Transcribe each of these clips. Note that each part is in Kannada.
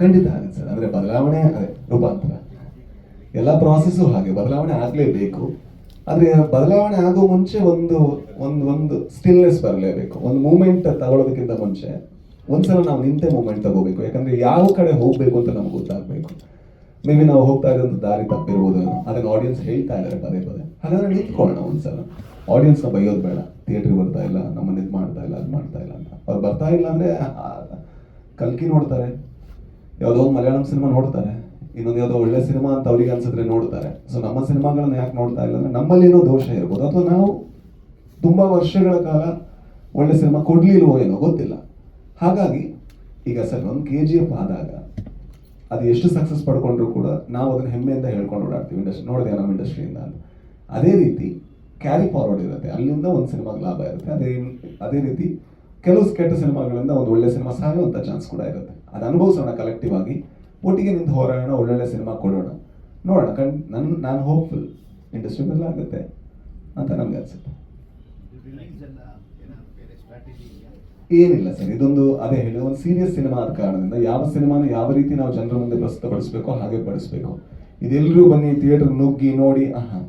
ಖಂಡಿತ ಹಾಗೆ ಸರ್. ಅಂದ್ರೆ ಬದಲಾವಣೆ ಅದೇ ರೂಪಾಂತರ. ಎಲ್ಲ ಪ್ರಾಸೆಸ್ಸು ಹಾಗೆ. ಬದಲಾವಣೆ ಆಗಲೇಬೇಕು. ಆದ್ರೆ ಬದಲಾವಣೆ ಆಗೋ ಮುಂಚೆ ಒಂದು ಒಂದು ಒಂದು ಸ್ಟಿಲ್ನೆಸ್ ಬರಲೇಬೇಕು. ಒಂದು ಮೂಮೆಂಟ್ ತಗೊಳ್ಳೋದಕ್ಕಿಂತ ಮುಂಚೆ ಒಂದ್ಸಲ ನಾವು ನಿಂತೆ ಮೂಮೆಂಟ್ ತಗೋಬೇಕು. ಯಾಕಂದ್ರೆ ಯಾವ ಕಡೆ ಹೋಗ್ಬೇಕು ಅಂತ ನಮ್ಗೆ ಗೊತ್ತಾಗಬೇಕು. ಮೇ ಬಿ ನಾವು ಹೋಗ್ತಾ ಇರೋದು ದಾರಿ ತಪ್ಪಿರ್ಬೋದು ಅದನ್ನ ಆಡಿಯನ್ಸ್ ಹೇಳ್ತಾ ಇದ್ದಾರೆ ಪದೇ ಪದೇ. ಹಾಗಾದ್ರೆ ನಿಂತ್ಕೊಳ್ಳೋಣ ಒಂದ್ಸಲ. ಆಡಿಯನ್ಸ್ನ ಬೈಯೋದು ಬೇಡ. ಥಿಯೇಟ್ರಿಗೆ ಬರ್ತಾ ಇಲ್ಲ ನಮ್ಮನ್ನ ಇದು ಮಾಡ್ತಾ ಇಲ್ಲ ಅದು ಮಾಡ್ತಾ ಇಲ್ಲ ಅಂತ. ಬರ್ತಾ ಇಲ್ಲ ಅಂದ್ರೆ ಕಲ್ಕಿ ನೋಡ್ತಾರೆ. ಯಾವುದೋ ಒಂದು ಮಲಯಾಳಂ ಸಿನಿಮಾ ನೋಡ್ತಾರೆ. ಇನ್ನೊಂದು ಯಾವುದೋ ಒಳ್ಳೆ ಸಿನಿಮಾ ಅಂತ ಅವ್ರಿಗೆ ಅನ್ಸಿದ್ರೆ ನೋಡ್ತಾರೆ. ಸೊ ನಮ್ಮ ಸಿನಿಮಾಗಳನ್ನ ಯಾಕೆ ನೋಡ್ತಾ ಇಲ್ಲ ಅಂದ್ರೆ, ನಮ್ಮಲ್ಲಿ ಏನೋ ದೋಷ ಇರ್ಬೋದು. ಅಥವಾ ನಾವು ತುಂಬಾ ವರ್ಷಗಳ ಕಾಲ ಒಳ್ಳೆ ಸಿನಿಮಾ ಕೊಡ್ಲಿಲ್ವೋ ಏನೋ ಗೊತ್ತಿಲ್ಲ. ಹಾಗಾಗಿ, ಈಗ ಸರ್, ಒಂದು ಕೆ ಜಿ ಎಫ್ ಆದಾಗ ಅದು ಎಷ್ಟು ಸಕ್ಸಸ್ ಪಡ್ಕೊಂಡ್ರು ಕೂಡ ನಾವು ಅದನ್ನ ಹೆಮ್ಮೆಯಿಂದ ಹೇಳ್ಕೊಂಡು ಓಡಾಡ್ತೀವಿ ಇಂಡಸ್ಟ್ರಿ ನೋಡಿದೆ ನಮ್ಮ ಇಂಡಸ್ಟ್ರಿಯಿಂದ ಅದೇ ರೀತಿ ಕ್ಯಾರಿ ಫಾರ್ವರ್ಡ್ ಇರುತ್ತೆ. ಅಲ್ಲಿಂದ ಒಂದು ಸಿನಿಮಾಗೆ ಲಾಭ ಇರುತ್ತೆ. ಅದೇ ಅದೇ ರೀತಿ ಕೆಲವು ಕೆಟ್ಟ ಸಿನಿಮಾಗಳಿಂದ ಒಂದು ಒಳ್ಳೆ ಸಿನಿಮಾ ಸಾಯುವಂಥ ಚಾನ್ಸ್ ಕೂಡ ಇರುತ್ತೆ. ಅದು ಅನುಭವಿಸೋಣ ಕಲೆಕ್ಟಿವ್ ಆಗಿ. ಒಟ್ಟಿಗೆ ನಿಂತು ಹೋರಾಡೋಣ, ಒಳ್ಳೊಳ್ಳೆ ಸಿನಿಮಾ ಕೊಡೋಣ. ನೋಡೋಣ ಕಣ್ ನನ್ನ ನಾನು ಹೋಪ್ಫುಲ್ ಇಂಡಸ್ಟ್ರಿ ಬದಲಾಗುತ್ತೆ ಅಂತ ನಮ್ಗೆ ಅನ್ಸುತ್ತೆ. ಏನಿಲ್ಲ ಸರ್, ಇದೊಂದು, ಅದೇ ಹೇಳಿ, ಒಂದು ಸೀರಿಯಸ್ ಸಿನಿಮಾ ಆದ ಕಾರಣದಿಂದ ಯಾವ ಸಿನಿಮಾನ ಯಾವ ರೀತಿ ನಾವು ಜನರ ಮುಂದೆ ಪ್ರಸ್ತುತಪಡಿಸ್ಬೇಕೋ ಹಾಗೆ ಪಡಿಸ್ಬೇಕು ಇದೆಲ್ಲರೂ ಬನ್ನಿ ಥಿಯೇಟರ್ ನುಗ್ಗಿ ನೋಡಿ, ಆಹಾ.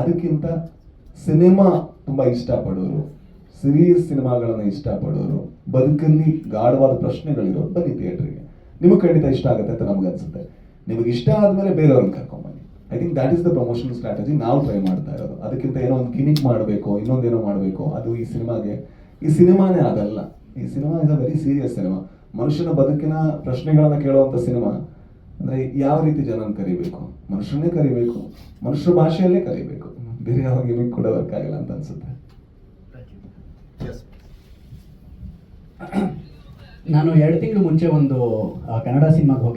ಅದಕ್ಕಿಂತ ಸಿನಿಮಾ ತುಂಬಾ ಇಷ್ಟಪಡೋರು ಸೀರಿಯಸ್ ಸಿನಿಮಾಗಳನ್ನು ಇಷ್ಟಪಡೋರು, ಬದುಕಲ್ಲಿ ಗಾಢವಾದ ಪ್ರಶ್ನೆಗಳಿರೋ ಬನ್ನಿ ಥಿಯೇಟ್ರಿಗೆ ನಿಮಗೆ ಖಂಡಿತ ಇಷ್ಟ ಆಗುತ್ತೆ ಅಂತ ನಮ್ಗೆ ಅನ್ಸುತ್ತೆ. ನಿಮಗೆ ಇಷ್ಟ ಆದಮೇಲೆ ಬೇರೆಯವ್ರನ್ನ ಕರ್ಕೊಂಬನ್ನಿ I think that is the promotion strategy ನಾವು ಟ್ರೈ ಮಾಡ್ತಾ ಇರೋದು. ಅದಕ್ಕಿಂತ ಏನೋ ಒಂದು ಕಿನಿಕ್ ಮಾಡಬೇಕು, ಇನ್ನೊಂದೇನೋ ಮಾಡಬೇಕು, ಅದು ಈ ಸಿನಿಮಾಗೆ. ಈ ಸಿನಿಮಾನೇ ಅದಲ್ಲ. ಈ cinema is a very serious cinema ಮನುಷ್ಯನ ಬದುಕಿನ ಪ್ರಶ್ನೆಗಳನ್ನ ಕೇಳುವಂತ ಸಿನಿಮಾ. ಅಂದ್ರೆ ಯಾವ ರೀತಿ ಜನನ ಕರಿಬೇಕು? ಮನುಷ್ಯನೇ ಕರಿಬೇಕು. ಮನುಷ್ಯ ಭಾಷೆಯಲ್ಲೇ ಕರಿಬೇಕು. ಬೇರೆ ಯಾವಾಗ ಕೂಡ ವರ್ಕ್ ಆಗಿಲ್ಲ ಅಂತ ಅನ್ಸುತ್ತೆ. ನಾನು ಎರಡು ತಿಂಗಳು ಮುಂಚೆ ಒಂದು ಕನ್ನಡ ಸಿನಿಮಾಗೆ